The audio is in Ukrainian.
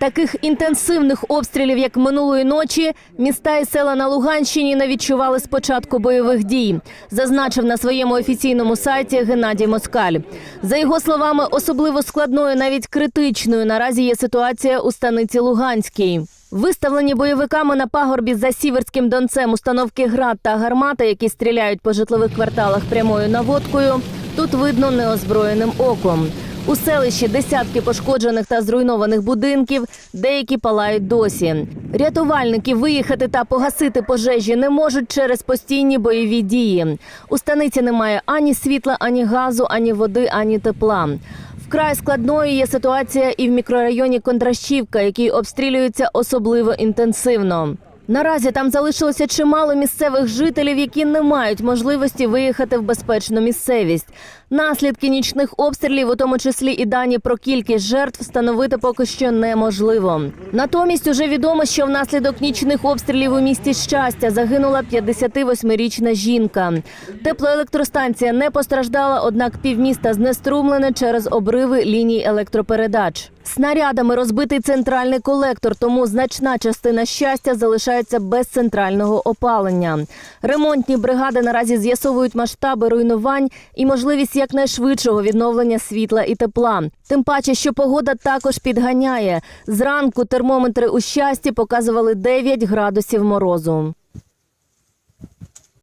Таких інтенсивних обстрілів, як минулої ночі, міста і села на Луганщині не відчували з початку бойових дій, зазначив на своєму офіційному сайті Геннадій Москаль. За його словами, особливо складною, навіть критичною наразі є ситуація у станиці Луганській. Виставлені бойовиками на пагорбі за сіверським донцем установки град та гармата, які стріляють по житлових кварталах прямою наводкою, тут видно неозброєним оком. У селищі десятки пошкоджених та зруйнованих будинків, деякі палають досі. Рятувальники виїхати та погасити пожежі не можуть через постійні бойові дії. У станиці немає ані світла, ані газу, ані води, ані тепла. Вкрай складною є ситуація і в мікрорайоні Кондрашівка, який обстрілюється особливо інтенсивно. Наразі там залишилося чимало місцевих жителів, які не мають можливості виїхати в безпечну місцевість. Наслідки нічних обстрілів, у тому числі і дані про кількість жертв, встановити поки що неможливо. Натомість уже відомо, що внаслідок нічних обстрілів у місті щастя загинула 58-річна жінка. Теплоелектростанція не постраждала, однак півміста знеструмлене через обриви ліній електропередач. Снарядами розбитий центральний колектор, тому значна частина щастя залишається без центрального опалення. Ремонтні бригади наразі з'ясовують масштаби руйнувань і можливість якнайшвидшого відновлення світла і тепла. Тим паче, що погода також підганяє. Зранку термометри у щасті показували 9 градусів морозу.